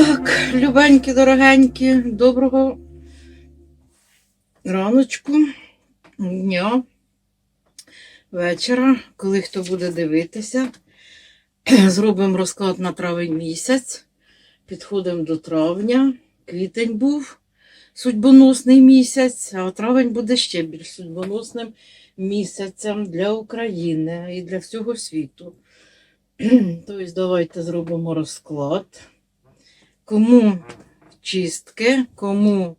Так, любенькі, дорогенькі, доброго раночку, дня, вечора, коли хто буде дивитися. Зробимо розклад на травень місяць. Підходимо до травня. Квітень був судьбоносний місяць, а травень буде ще більш судьбоносним місяцем для України і для всього світу. Тобто, давайте зробимо розклад. Кому чистки, кому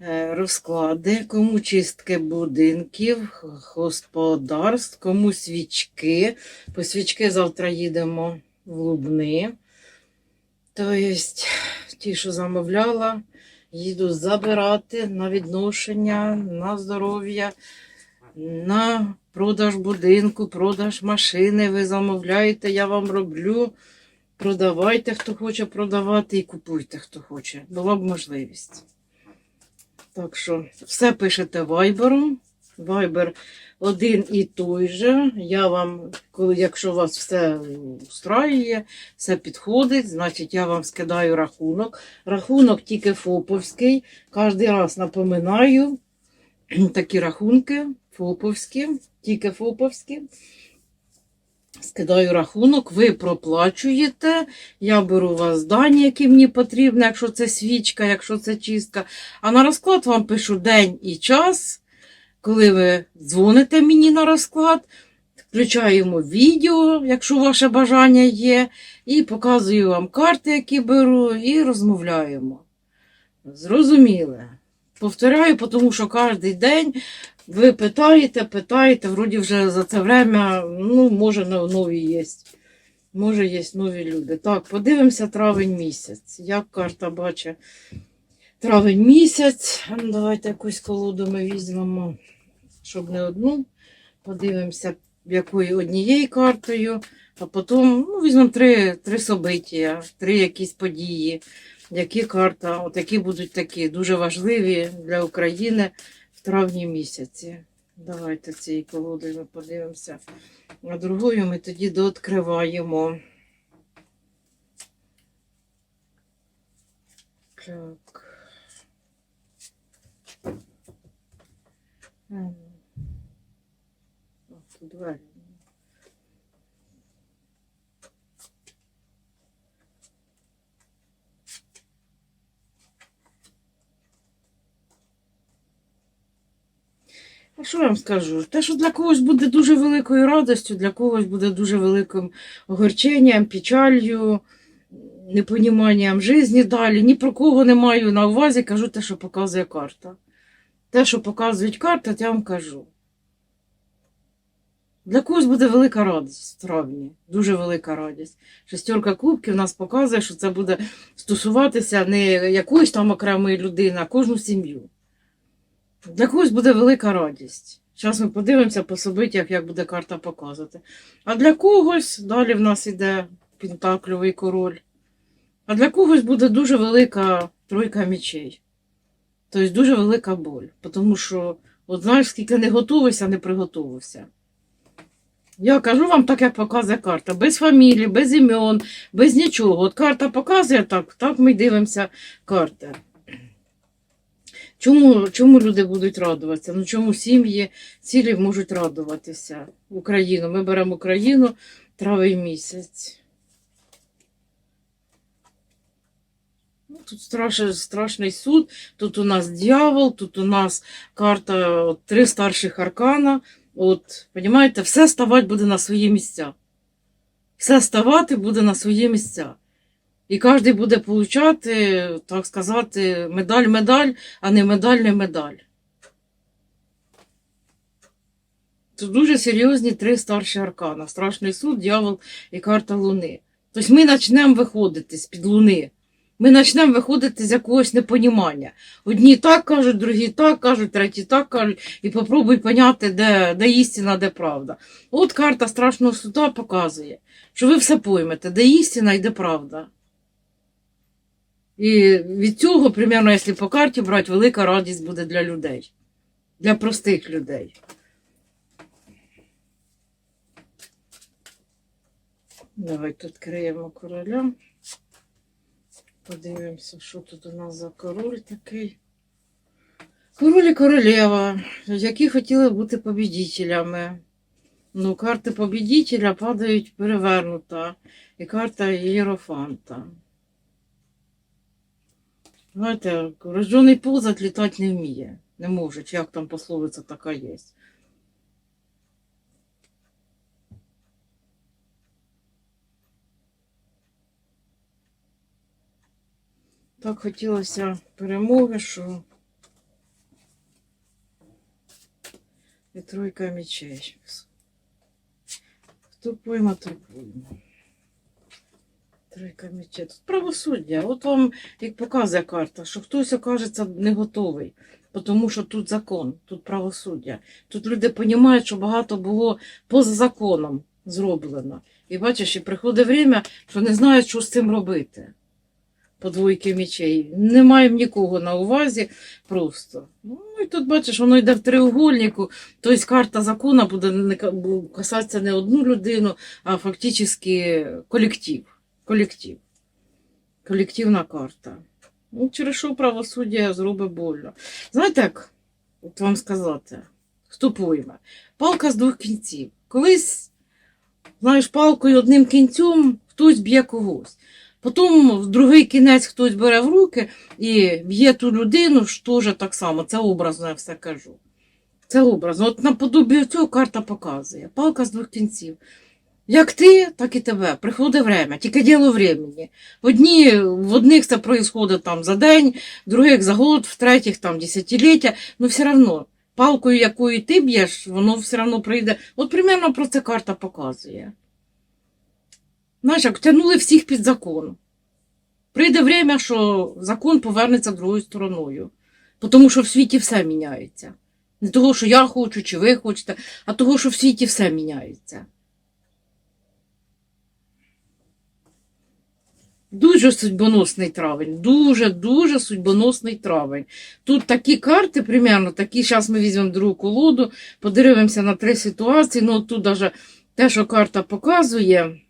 е, розклади, кому чистки будинків, господарств, кому свічки. По свічки завтра їдемо в Лубни. Тобто, ті, що замовляла, їду забирати на відношення, на здоров'я, на продаж будинку, продаж машини. Ви замовляєте, я вам роблю. Продавайте, хто хоче продавати, і купуйте, хто хоче. Була б можливість. Так що, все пишете вайбером. Вайбер один і той же. Я вам, коли, якщо у вас все устраює, все підходить, значить я вам скидаю рахунок. Рахунок тільки ФОПовський. Кожен раз напоминаю такі рахунки ФОПовські, тільки ФОПовські. Скидаю рахунок, ви проплачуєте. Я беру у вас дані, які мені потрібні, якщо це свічка, якщо це чистка. А на розклад вам пишу день і час, коли ви дзвоните мені на розклад, включаємо відео, якщо ваше бажання є, і показую вам карти, які беру, і розмовляємо. Зрозуміли. Повторяю, тому що кожен день ви питаєте, питаєте, вроді вже за це время, ну, може, нові є. Може, є нові люди. Так, подивимося травень місяць. Як карта бачить травень місяць. Давайте якусь колоду ми візьмемо, щоб не одну. Подивимося, якою однією картою, а потім ну, візьмемо три, три собиття, три якісь події. Які карта, от які будуть такі дуже важливі для України в травні місяці. Давайте цією колодою ми подивимося. А другою ми тоді дооткриваємо. Так. Двері. А що я вам скажу? Те, що для когось буде дуже великою радістю, для когось буде дуже великим огорченням, печалью, непоніманням житті далі. Ні про кого не маю на увазі, кажу те, що показує карта. Те, що показують карти, я вам кажу. Для когось буде велика радість в травні, дуже велика радість. Шестерка кубків нас показує, що це буде стосуватися не якоїсь там окремої людини, а кожну сім'ю. Для когось буде велика радість. Зараз ми подивимося по собиттях, як буде карта показувати. А для когось далі в нас іде пентакльовий король. А для когось буде дуже велика тройка мечей. Тобто дуже велика боль. Тому що, от знаєш, скільки не готувався, не приготувався. Я кажу вам так, як показує карта. Без фамілії, без імен, без нічого. От карта показує так, так ми дивимося карти. Чому, чому люди будуть радуватися? Ну чому сім'ї цілі можуть радуватися? Україну. Ми беремо Україну травень місяць. Ну, Тут страшний, страшний суд, тут у нас дьявол, тут у нас карта от, три старших аркана. От, розумієте, все ставати буде на свої місця. Все ставати буде на свої місця. І кожен буде получати, так сказати, медаль-медаль, а не медаль не медаль. Це дуже серйозні три старші аркана. Страшний суд, дьявол і карта Луни. Тобто ми почнемо виходити з-під Луни. Ми почнемо виходити з якогось непонімання. Одні так кажуть, другі так кажуть, треті так кажуть, і попробуй поняти, де, де істина, де правда. От карта страшного суда показує, що ви все поймете, де істина і де правда. І від цього, примерно, якщо по карті брати, велика радість буде для людей, для простих людей. Давайте відкриємо короля. Подивимося, що тут у нас за король такий. Король і королева, які хотіли бути побідітелями. Ну, карти побідітеля падають перевернута. І карта Єрофанта. Знаєте, рождений позад літати не вміє. Не може, чи як там пословиця така є. Так хотілося перемоги, що і тройка мечей. Хто пойма. Тройка мечей. Тут правосуддя. От вам, як показує карта, що хтось окажеться не готовий, тому що тут закон, тут правосуддя. Тут люди розуміють, що багато було поза законом зроблено. І бачиш, і приходить время, що не знають, що з цим робити. По двойки мечей. Не маємо нікого на увазі просто. Ну і тут бачиш, воно йде в треугольнику, тобто карта закону буде касатися не одну людину, а фактично колектив. Колектив. Колективна карта. Ну, через що правосуддя зробить больно. Знаєте, як от вам сказати, пойме? Палка з двох кінців. Колись, знаєш, палкою одним кінцем хтось б'є когось. Потім в другий кінець хтось бере в руки і б'є ту людину, що теж так само. Це образно, я все кажу. Це образно. От наподобі цього карта показує. Палка з двох кінців. Як ти, так і тебе. Приходить время, тільки діло времени. В, одні, в одних це происходить там за день, в других за год, в третіх там десятиліття. Ну все одно, палкою, якою ти б'єш, воно все одно прийде. От примерно про це карта показує. Знаєш, як тягнули всіх під закон. Прийде время, що закон повернеться другою стороною. Тому що в світі все міняється. Не того, що я хочу, чи ви хочете, а того, що в світі все міняється. Дуже судьбоносний травень, дуже, дуже судьбоносний травень. Тут такі карти, примерно, такі, зараз ми візьмемо другу колоду, подивимося на три ситуації. Ну, тут даже те, що карта показує.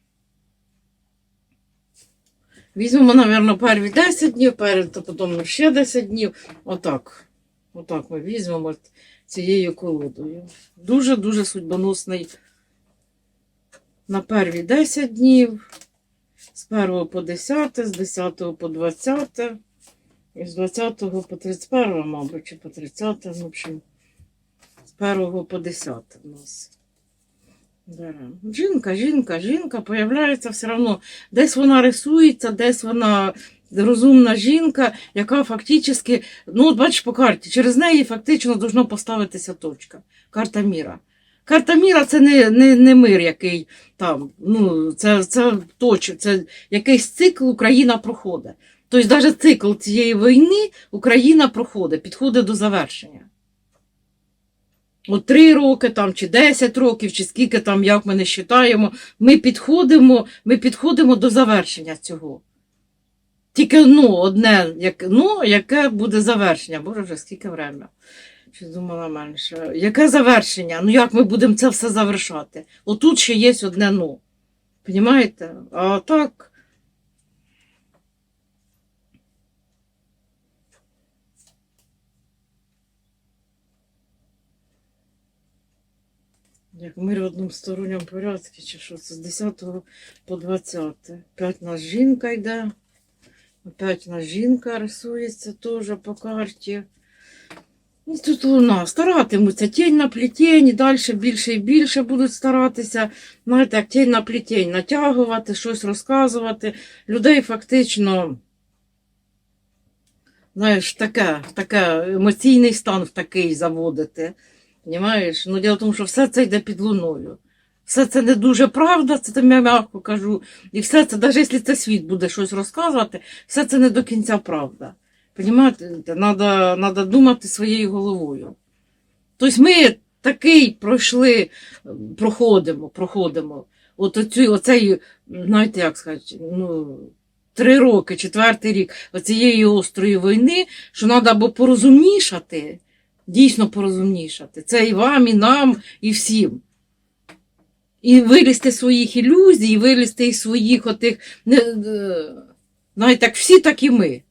Візьмемо, мабуть, перші 10 днів, перед, то потім ще 10 днів. Отак. Отак ми візьмемо цією колодою. Дуже-дуже судьбоносний на перві 10 днів. З 1 по 10, з 10 по 20, і з 20 по 31, мабуть, чи по 30, ну, в общем, з 1 по 10 у нас. Жінка, жінка, жінка появляється все одно. Десь вона рисується, десь вона розумна жінка, яка фактично, ну, от бачиш по карті, через неї фактично должно поставитися точка. Карта міра. Карта міра це не, не, не мир, який там, ну, це, це точ, це якийсь цикл Україна проходить. Тобто, навіть цикл цієї війни Україна проходить, підходить до завершення. От три роки там, чи 10 років, чи скільки там, як ми не вважаємо, ми підходимо, ми підходимо до завершення цього. Тільки ну, одне, як, ну, яке буде завершення. Боже, вже скільки время. Щось думала менше. Яке завершення? Ну як ми будемо це все завершати? Отут ще є одне ну. Понімаєте? А так. Як мир в односторонньому порядку, чи що це з 10 по 20. Опять нас жінка йде. Опять нас жінка рисується теж по карті. І тут луна старатимуться, тінь на плетень, далі більше і більше будуть старатися, знаєте, як тінь на плетень натягувати, щось розказувати. Людей фактично, знаєш, таке, таке емоційний стан в такий заводити. Понімаєш? Ну, діло в тому, що все це йде під луною. Все це не дуже правда, це там я м'яко кажу. І все це, навіть якщо це світ буде щось розказувати, все це не до кінця правда. Понімаєте, треба, треба думати своєю головою. Тобто ми такий пройшли, проходимо, проходимо. От оцю, оцей, знаєте, як сказати, ну, три роки, четвертий рік оцієї острої війни, що треба або порозумнішати, дійсно порозумнішати. Це і вам, і нам, і всім. І вилізти з своїх ілюзій, вилізти із своїх отих. Е, Знаєте, як всі, так і ми.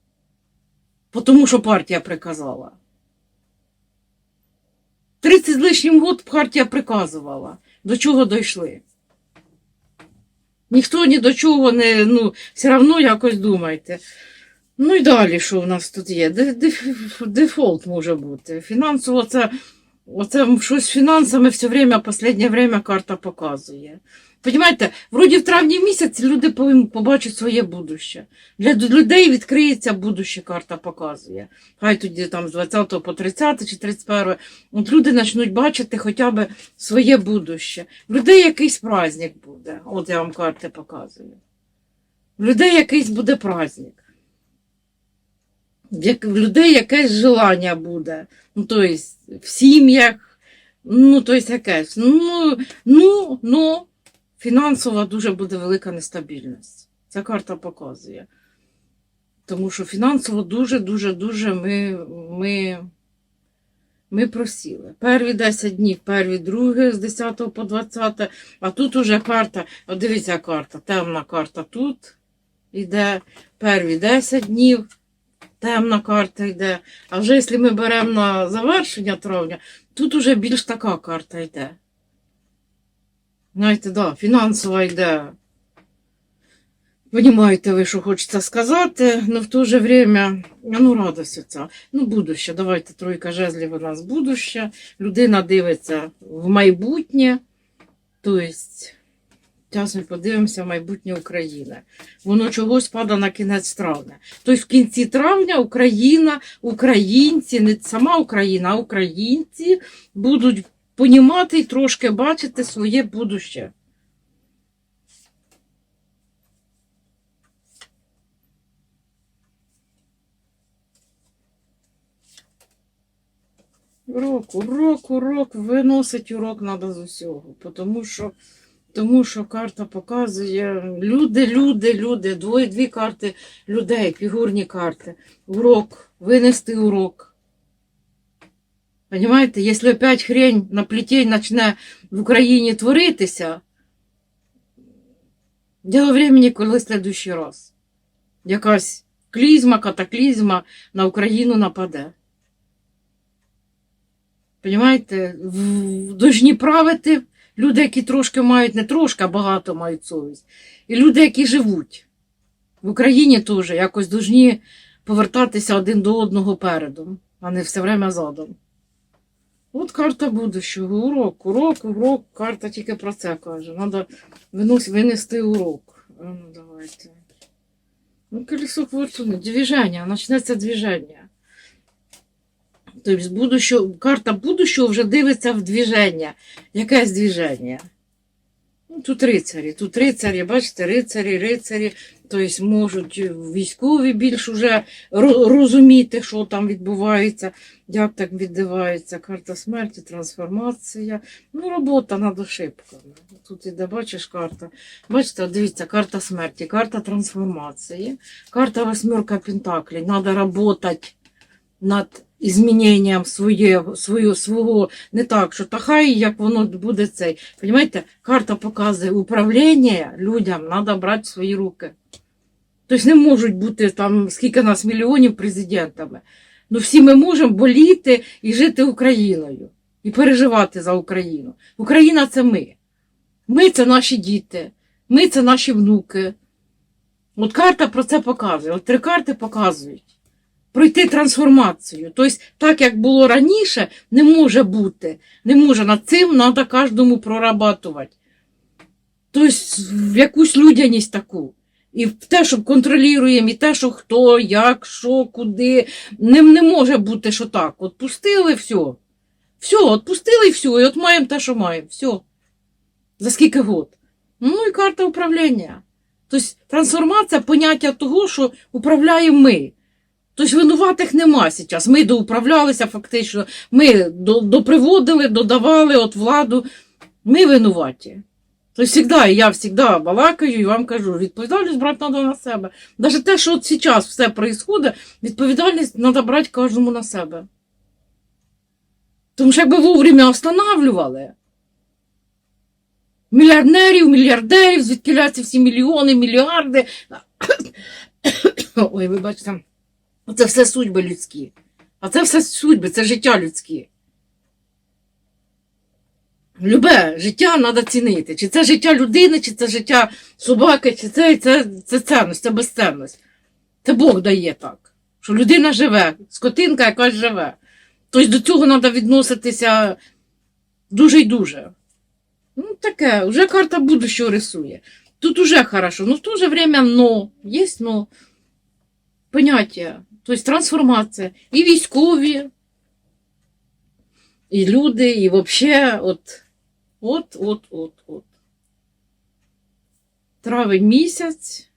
Тому що партія приказала. 30 з лишнім год партія приказувала. До чого дійшли? Ніхто ні до чого не, ну, все одно якось думайте. Ну і далі, що в нас тут є? Дефолт може бути. Фінансово це, оце щось з фінансами все время, останнє время карта показує. Понімаєте, вроді в травні місяці люди побачити своє будуще. Для людей відкриється будуще, карта показує. Хай тоді там з 20 по 30 чи 31. От люди почнуть бачити хоча б своє будуще. В людей якийсь праздник буде. От я вам карти показую. В людей якийсь буде праздник. Як, в людей якесь желання буде. Ну, тобто, в сім'ях, ну, тобто, якесь. Ну, ну, ну, фінансова дуже буде велика нестабільність. Ця карта показує. Тому що фінансово дуже-дуже дуже ми, ми, ми просіли. Перві 10 днів, перві другі з 10 по 20, а тут уже карта, дивіться карта, темна карта тут йде, перві 10 днів, темна карта йде. А вже якщо ми беремо на завершення травня, тут уже більш така карта йде. Знаєте, да, фінансова йде. Понімаєте ви, що хочеться сказати, але в то же время, ну, радость оця. Ну, будуще, давайте тройка жезлів у нас будуще. Людина дивиться в майбутнє. Тобто, зараз ми подивимося майбутнє України. Воно чогось падає на кінець травня. Тобто в кінці травня Україна, українці, не сама Україна, а українці будуть понімати і трошки бачити своє будуще. Урок, урок, урок, виносить урок треба з усього. Тому що, тому що карта показує люди, люди, люди, двоє, дві карти людей, фігурні карти. Урок, винести урок. Понимаєте, якщо опять хрень на плітей почне в Україні творитися, діло времени, коли следующий раз. Якась клізма, катаклізма на Україну нападе. Понімаєте, В- должні правити люди, які трошки мають, не трошки, а багато мають совість. І люди, які живуть. В Україні теж якось должні повертатися один до одного передом, а не все время задом. От карта будущого. Урок, урок, урок. Карта тільки про це каже. Треба винести урок. Ну, давайте. Ну, колесо фортуни. Движення, почнеться движення. Тобто будущого, карта будущого вже дивиться в движення. Якесь движення. Ну, тут рицарі, тут рицарі, бачите, рицарі, рицарі, тобто можуть військові більш уже розуміти, що там відбувається, як так відбувається. Карта смерті, трансформація. Ну, робота над ошибками. Тут іде, бачиш, карта. Бачите, дивіться, карта смерті, карта трансформації, карта восьмерка пентаклей. Треба працювати над зміненням своє, свого, свого, не так, що та хай, як воно буде цей. Понимаєте, карта показує управління людям треба брати в свої руки. Тобто не можуть бути там скільки нас мільйонів президентами. Ну всі ми можемо боліти і жити Україною, і переживати за Україну. Україна це ми. Ми це наші діти, ми це наші внуки. От карта про це показує. От три карти показують пройти трансформацію. Тобто, так як було раніше, не може бути. Не може над цим треба кожному прорабатувати. Тобто, якусь людяність таку. І те, що контролюємо, і те, що хто, як, що, куди. Не, не може бути, що так. От пустили все. Все, от все. І от маємо те, що маємо. Все. За скільки год? Ну і карта управління. Тобто трансформація поняття того, що управляємо ми. Тобто винуватих нема зараз. Ми доуправлялися фактично, ми до, доприводили, додавали от владу. Ми винуваті. Тобто завжди, я завжди балакаю і вам кажу, відповідальність брати треба на себе. Навіть те, що от зараз все відбувається, відповідальність треба брати кожному на себе. Тому що якби вовремя встановлювали мільярдерів, мільярдерів, звідки всі мільйони, мільярди. Ой, ви бачите, це все судьби людські. А це все судьби, це життя людське. Любе життя треба цінити. Чи це життя людини, чи це життя собаки, чи це, це, це цінність, це безцінність. Це Бог дає так. Що людина живе, скотинка якась живе. Тобто до цього треба відноситися дуже й дуже. Ну, таке, вже карта будущого рисує. Тут уже хорошо, но в то же время но. Є но. Поняття. Тобто трансформація. І військові, і люди, і взагалі, от, от, от, от, от. Травень місяць.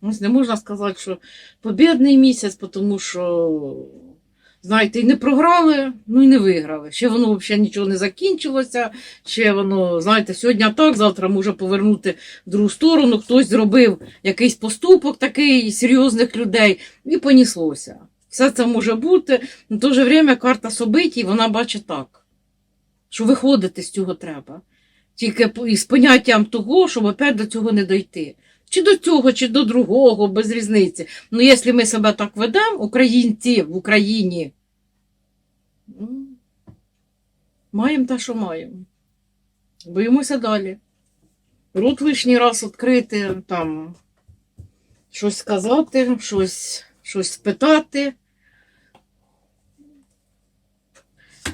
Ось не можна сказати, що побідний місяць, тому що, знаєте, і не програли, ну і не виграли. Ще воно взагалі нічого не закінчилося, ще воно, знаєте, сьогодні так, завтра може повернути в другу сторону, хтось зробив якийсь поступок такий серйозних людей, і поніслося. Все це може бути, в то же время карта собитій, вона бачить так, що виходити з цього треба. Тільки із поняттям того, щоб опять до цього не дойти. Чи до цього, чи до другого, без різниці. Ну, якщо ми себе так ведемо, українці в Україні, ну, маємо те, що маємо. Боїмося далі. Рот лишній раз відкрити, там, щось сказати, щось, щось спитати.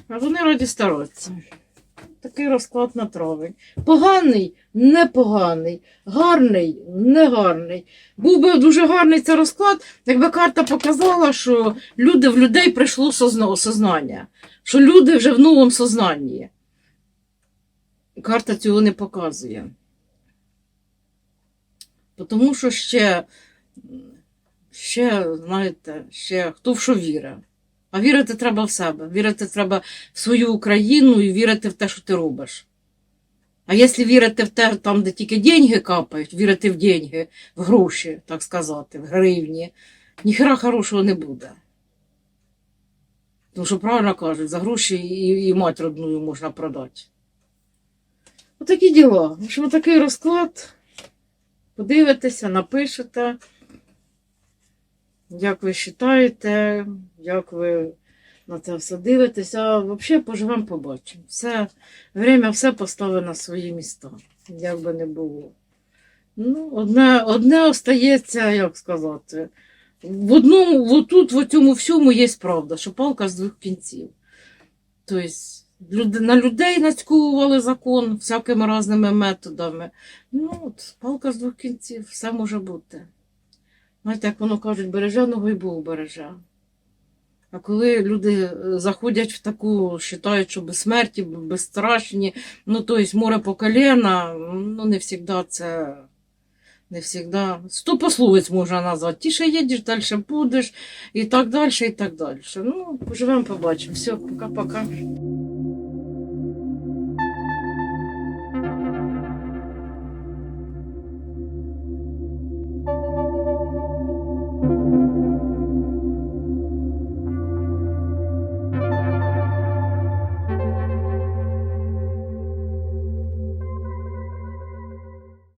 А вони раді стараються. Такий розклад на травень. Поганий, непоганий, гарний, негарний. Був би дуже гарний цей розклад, якби карта показала, що люди в людей прийшло созна- осознання, що люди вже в новому сознанні. Карта цього не показує. Тому що ще, ще, знаєте, ще хто в що вірить. А вірити треба в себе. Вірити треба в свою Україну і вірити в те, що ти робиш. А якщо вірити в те, там, де тільки деньги капають, вірити в деньги, в гроші, так сказати, в гривні, ніхера хорошого не буде. Тому що правильно кажуть, за гроші і, і мать родную можна продати. Отакі діла. В общем, такий розклад. Подивитеся, напишете. Як ви вважаєте, як ви на це все дивитеся, а взагалі поживемо, побачимо. Все, время все поставить на свої міста, як би не було. Ну, одне, одне остається, як сказати, в одному, в тут, в цьому всьому є правда, що палка з двох кінців. Тобто, на людей нацькували закон всякими різними методами. Ну, от, палка з двох кінців, все може бути. Знаєте, як воно кажуть, береженого і Бог береже. А коли люди е, заходять в таку, вважають, що безсмерті, безстрашні, ну, тобто море по коліна, ну, не завжди це. Не завжди. Сто пословиць можна назвати. Тіше їдеш, далі будеш, і так далі, і так далі. Ну, поживемо, побачимо. Все, пока-пока.